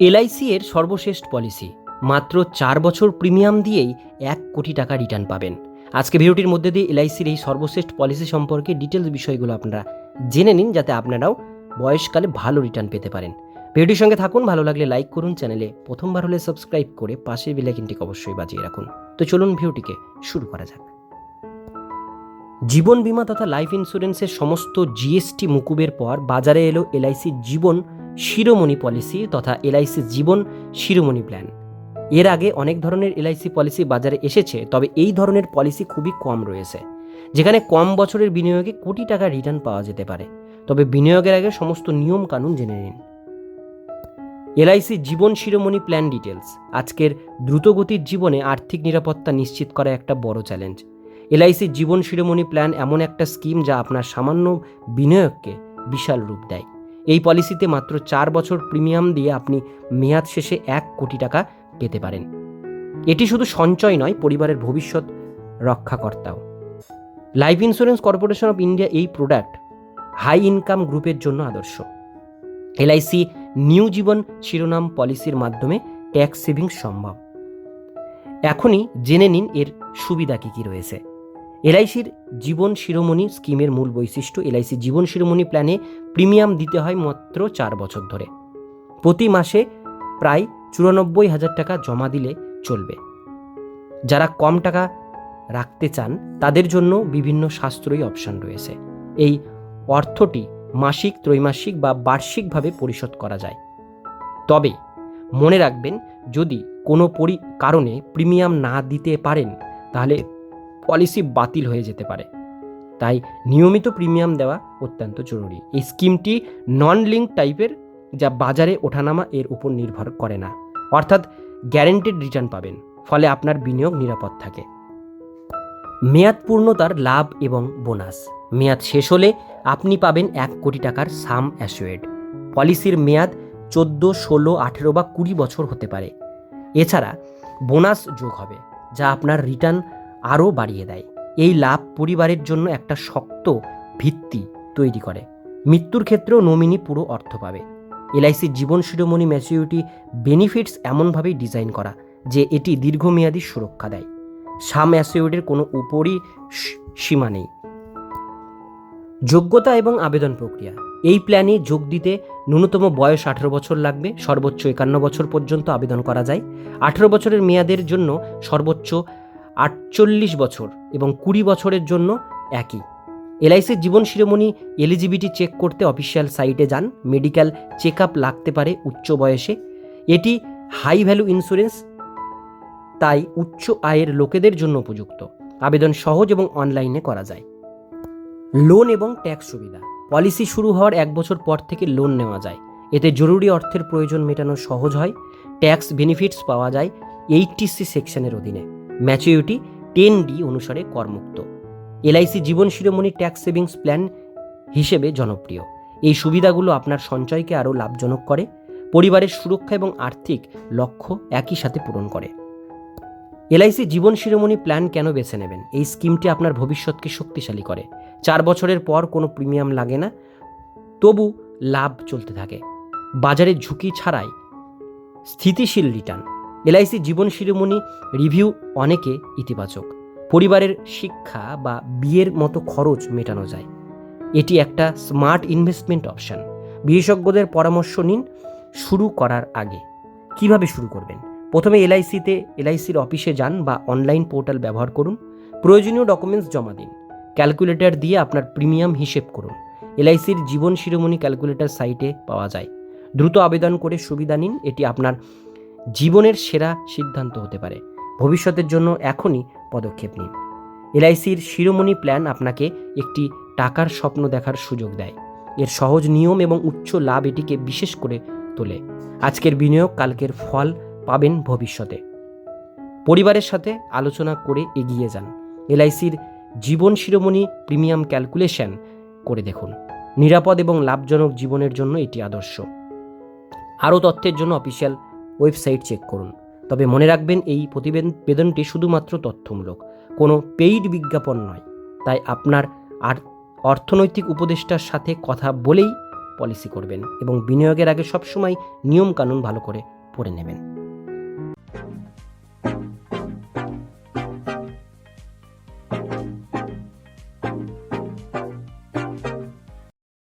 LIC এর সর্বশ্রেষ্ঠ policy. মাত্র চার বছর প্রিমিয়াম দিয়েই এক কোটি টাকা রিটার্ন পাবেন। আজকে ভিডিওটির মধ্যে দিয়ে এলআইসির এই সর্বশ্রেষ্ঠ পলিসি সম্পর্কে ডিটেলস বিষয়গুলো আপনারা জেনে নিন, যাতে আপনারাও বয়সকালে ভালো রিটার্ন পেতে পারেন। ভিডিওটির সঙ্গে থাকুন, ভালো লাগলে লাইক করুন চ্যানেলে। প্রথমবার হলে সাবস্ক্রাইব করে পাশের বেলাইকিনটিকে অবশ্যই বাজিয়ে রাখুন। তো চলুন ভিডিওটিকে শুরু করা যাক। জীবন বীমা তথা লাইফ ইন্স্যুরেন্সের সমস্ত জিএসটি মুকুবের পর বাজারে এলো এলআইসি জীবন শিরোমণি পলিসি তথা এলআইসি জীবন শিরোমণি প্ল্যান। এর আগে অনেক ধরনের এলআইসি পলিসি বাজারে এসেছে, তবে এই ধরনের পলিসি খুবই কম রয়েছে, যেখানে কম বছরের বিনিয়োগে কোটি টাকা রিটার্ন পাওয়া যেতে পারে। তবে বিনিয়োগের আগে সমস্ত নিয়ম কানুন জেনে নিন। LIC Jeevan Shiromani plan details আজকের দ্রুতগতির জীবনে আর্থিক নিরাপত্তা নিশ্চিত করা একটা বড় challenge. LIC Jeevan Shiromani plan এমন একটা স্কিম যা আপনার সামান্য বিনিয়োগকে বিশাল রূপ দেয়। এই পলিসিতে মাত্র চার বছর প্রিমিয়াম দিয়ে আপনি মেয়াদ শেষে এক কোটি টাকা পেতে পারেন। এটি শুধু সঞ্চয় নয়, পরিবারের ভবিষ্যৎ রক্ষাকর্তাও। Life insurance corporation of India এই প্রোডাক্ট হাই ইনকাম গ্রুপের জন্য আদর্শ। এলআইসি নিউ জীবন শিরোনাম পলিসির মাধ্যমে ট্যাক্স সেভিংস সম্ভব। এখনই জেনে নিন এর সুবিধা কী কী রয়েছে। এলআইসির জীবন শিরোমণি স্কিমের মূল বৈশিষ্ট্য, এলআইসি জীবন শিরোমণি প্ল্যানে প্রিমিয়াম দিতে হয় মাত্র চার বছর ধরে। প্রতি মাসে প্রায় চুরানব্বই হাজার টাকা জমা দিলে চলবে। যারা কম টাকা রাখতে চান, তাদের জন্য বিভিন্ন সাশ্রয়ী অপশন রয়েছে। এই অর্থটি মাসিক, ত্রৈমাসিক বা বার্ষিকভাবে পরিশোধ করা যায়। তবে মনে রাখবেন, যদি কোনো কারণে প্রিমিয়াম না দিতে পারেন, তাহলে পলিসি বাতিল হয়ে যেতে পারে। তাই নিয়মিত প্রিমিয়াম দেওয়া অত্যন্ত জরুরি। এই স্কিমটি নন লিঙ্ক টাইপের যা বাজারে ওঠানামা এর উপর নির্ভর করে না। অর্থাৎ গ্যারেন্টেড রিটার্ন পাবেন, ফলে আপনার বিনিয়োগ নিরাপদ থাকে। মেয়াদ পূর্ণতার লাভ এবং বোনাস। মেয়াদ শেষ হলে আপনি পাবেন এক কোটি টাকার সাম অ্যাসুয়েড পলিসির মেয়াদ চোদ্দ, ষোলো, আঠেরো বা কুড়ি বছর হতে পারে। এছাড়া বোনাস যোগ হবে, যা আপনার রিটার্ন আরও বাড়িয়ে দেয়। এই লাভ পরিবারের জন্য একটা শক্ত ভিত্তি তৈরি করে। মৃত্যুর ক্ষেত্রেও নমিনি পুরো অর্থ পাবে। LIC Jeevan Shiromani maturity benefits এমনভাবেই ডিজাইন করা, যে এটি দীর্ঘমেয়াদী সুরক্ষা দেয়। সাম অ্যাসিউডের কোনো উপরই সীমা নেই। যোগ্যতা এবং আবেদন প্রক্রিয়া। এই প্ল্যানে যোগ দিতে ন্যূনতম বয়স আঠেরো বছর লাগবে, সর্বোচ্চ একান্ন বছর পর্যন্ত আবেদন করা যায়। আঠেরো বছরের মেয়াদের জন্য সর্বোচ্চ আটচল্লিশ বছর এবং কুড়ি বছরের জন্য একই। এলআইসির জীবন শিরোমণি এলিজিবিলিটি চেক করতে অফিসিয়াল সাইটে যান। মেডিকেল চেক আপ লাগতে পারে উচ্চ বয়সে। এটি হাই ভ্যালু ইন্স্যুরেন্স, তাই উচ্চ আয়ের লোকেদের জন্য উপযুক্ত। আবেদন সহজ এবং অনলাইনে করা যায়। লোন এবং ট্যাক্স সুবিধা। পলিসি শুরু হওয়ার এক বছর পর থেকে লোন নেওয়া যায়। এতে জরুরি অর্থের প্রয়োজন মেটানো সহজ হয়। ট্যাক্স বেনিফিটস পাওয়া যায়। এইটটি সি সেকশনের অধীনে। ম্যাচুরিটি টেন ডি অনুসারে করমুক্ত। LIC Jeevan Shiromani tax savings plan হিসেবে জনপ্রিয়। এই সুবিধাগুলো আপনার সঞ্চয়কে আরও লাভজনক করে, পরিবারের সুরক্ষা এবং আর্থিক লক্ষ্য একই সাথে পূরণ করে। এলআইসি জীবন শিরোমণি প্ল্যান কেন বেছে নেবেন? এই স্কিমটি আপনার ভবিষ্যৎকে শক্তিশালী করে। চার বছরের পর কোনো প্রিমিয়াম লাগে না, তবু লাভ চলতে থাকে। বাজারে ঝুঁকি ছাড়াই স্থিতিশীল return. LIC Jeevan Shiromani review অনেকে ইতিবাচক। পরিবারের শিক্ষা বা বিয়ের মতো খরচ মেটানো যায়। এটি একটা স্মার্ট ইনভেস্টমেন্ট অপশন। বিশেষজ্ঞদের পরামর্শ নিন শুরু করার আগে। কীভাবে শুরু করবেন? প্রথমে এলআইসিতে এলআইসির অফিসে যান বা অনলাইন পোর্টাল ব্যবহার করুন। প্রয়োজনীয় ডকুমেন্টস জমা দিন। ক্যালকুলেটর দিয়ে আপনার প্রিমিয়াম হিসেব করুন। এলআইসির জীবন শিরোমণি ক্যালকুলেটর সাইটে পাওয়া যায়। দ্রুত আবেদন করে সুবিধা নিন। এটি আপনার জীবনের সেরা সিদ্ধান্ত হতে পারে। ভবিষ্যতের জন্য এখনই পদক্ষেপ নিন। এলআইসির শিরোমণি প্ল্যান আপনাকে একটি টাকার স্বপ্ন দেখার সুযোগ দেয়। এর সহজ নিয়ম এবং উচ্চ লাভ এটিকে বিশেষ করে তোলে। আজকের বিনিয়োগ, কালকের ফল পাবেন ভবিষ্যতে। পরিবারের সাথে আলোচনা করে এগিয়ে যান। এলআইসির জীবন শিরোমণি প্রিমিয়াম ক্যালকুলেশন করে দেখুন। নিরাপদ এবং লাভজনক জীবনের জন্য এটি আদর্শ। আরও তথ্যের জন্য অফিসিয়াল ওয়েবসাইট চেক করুন। তবে মনে রাখবেন, এই প্রতিবেদনটি শুধুমাত্র তথ্যমূলক, কোনো পেইড বিজ্ঞাপন নয়। তাই আপনার আর অর্থনৈতিক উপদেষ্টার সাথে কথা বলেই পলিসি করবেন এবং বিনিয়োগের আগে সবসময় নিয়মকানুন ভালো করে পড়ে নেবেন।